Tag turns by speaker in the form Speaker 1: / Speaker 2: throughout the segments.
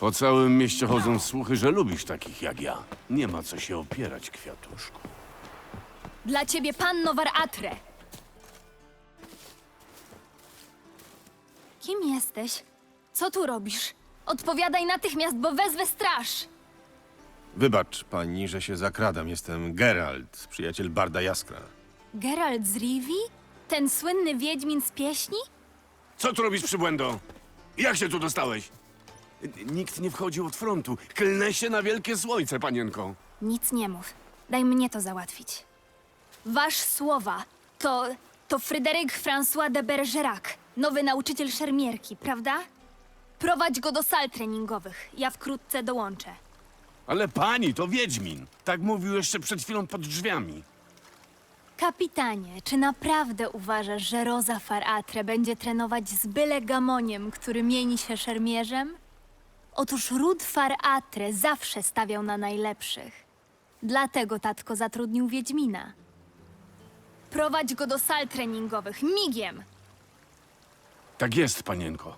Speaker 1: Po całym mieście chodzą słuchy, że lubisz takich jak ja. Nie ma co się opierać, kwiatuszku.
Speaker 2: Dla ciebie panno Waratre. Kim jesteś? Co tu robisz? Odpowiadaj natychmiast, bo wezwę straż.
Speaker 3: Wybacz pani, że się zakradam. Jestem Geralt, przyjaciel Barda Jaskra.
Speaker 2: Geralt z Rivi? Ten słynny wiedźmin z pieśni?
Speaker 1: Co tu robisz, przybłędo? Jak się tu dostałeś? Nikt nie wchodził od frontu. Klnę się na wielkie słońce, panienko.
Speaker 2: Nic nie mów. Daj mnie to załatwić. Wasz słowa to... to Fryderyk François de Bergerac, nowy nauczyciel szermierki, prawda? Prowadź go do sal treningowych. Ja wkrótce dołączę.
Speaker 1: Ale pani, to Wiedźmin. Tak mówił jeszcze przed chwilą pod drzwiami.
Speaker 2: Kapitanie, czy naprawdę uważasz, że Rosa Faratre będzie trenować z byle gamoniem, który mieni się szermierzem? Otóż ród Faratre zawsze stawiał na najlepszych. Dlatego tatko zatrudnił Wiedźmina. Prowadź go do sal treningowych, migiem!
Speaker 1: Tak jest, panienko.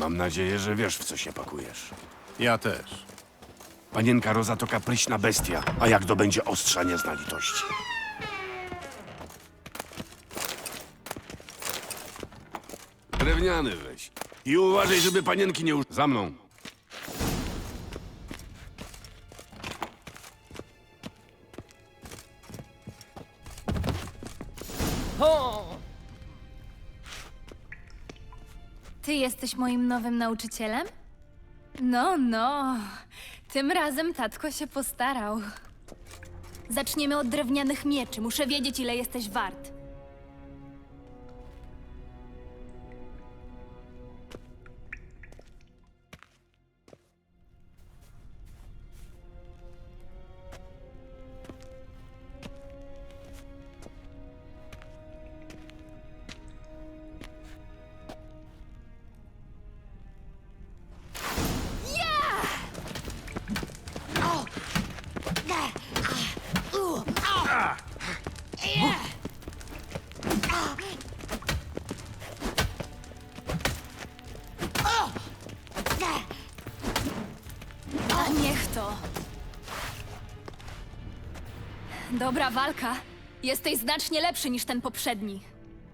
Speaker 1: Mam nadzieję, że wiesz, w co się pakujesz.
Speaker 3: Ja też.
Speaker 1: Panienka Roza to kapryśna bestia, a jak dobędzie ostrza, nie zna litości. Drewniany weź. I uważaj, żeby panienki nie uż... Za mną.
Speaker 2: Ty jesteś moim nowym nauczycielem? No, no. Tym razem tatko się postarał. Zaczniemy od drewnianych mieczy. Muszę wiedzieć, ile jesteś wart. To. Dobra walka. Jesteś znacznie lepszy niż ten poprzedni.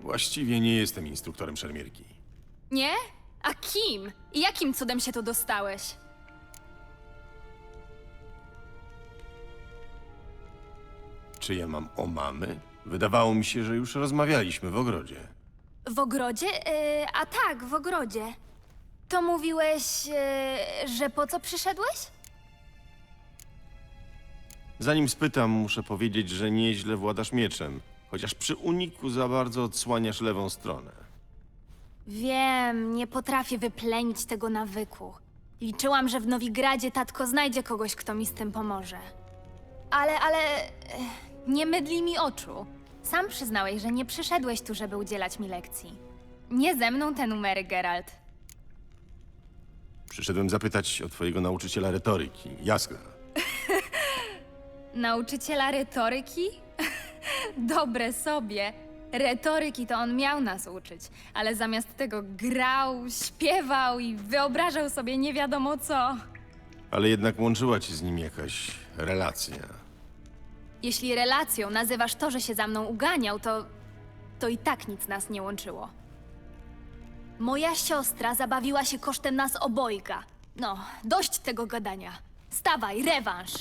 Speaker 3: Właściwie nie jestem instruktorem szermierki.
Speaker 2: Nie? A kim? I jakim cudem się tu dostałeś?
Speaker 3: Czy ja mam o mamy? Wydawało mi się, że już rozmawialiśmy w ogrodzie.
Speaker 2: W ogrodzie? Yy, a tak, w ogrodzie. To mówiłeś, yy, że po co przyszedłeś?
Speaker 3: Zanim spytam, muszę powiedzieć, że nieźle władasz mieczem, chociaż przy uniku za bardzo odsłaniasz lewą stronę.
Speaker 2: Wiem, nie potrafię wyplenić tego nawyku. Liczyłam, że w Nowigradzie tatko znajdzie kogoś, kto mi z tym pomoże. Ale, ale. eh, Nie mydli mi oczu. Sam przyznałeś, że nie przyszedłeś tu, żeby udzielać mi lekcji. Nie ze mną te numery, Geralt.
Speaker 3: Przyszedłem zapytać o twojego nauczyciela retoryki, Jaskra.
Speaker 2: Nauczyciela retoryki? Dobre sobie. Retoryki to on miał nas uczyć, ale zamiast tego grał, śpiewał i wyobrażał sobie nie wiadomo co.
Speaker 3: Ale jednak łączyła ci z nim jakaś relacja.
Speaker 2: Jeśli relacją nazywasz to, że się za mną uganiał, to. to i tak nic nas nie łączyło. Moja siostra zabawiła się kosztem nas obojga. No, dość tego gadania. Stawaj, rewanż!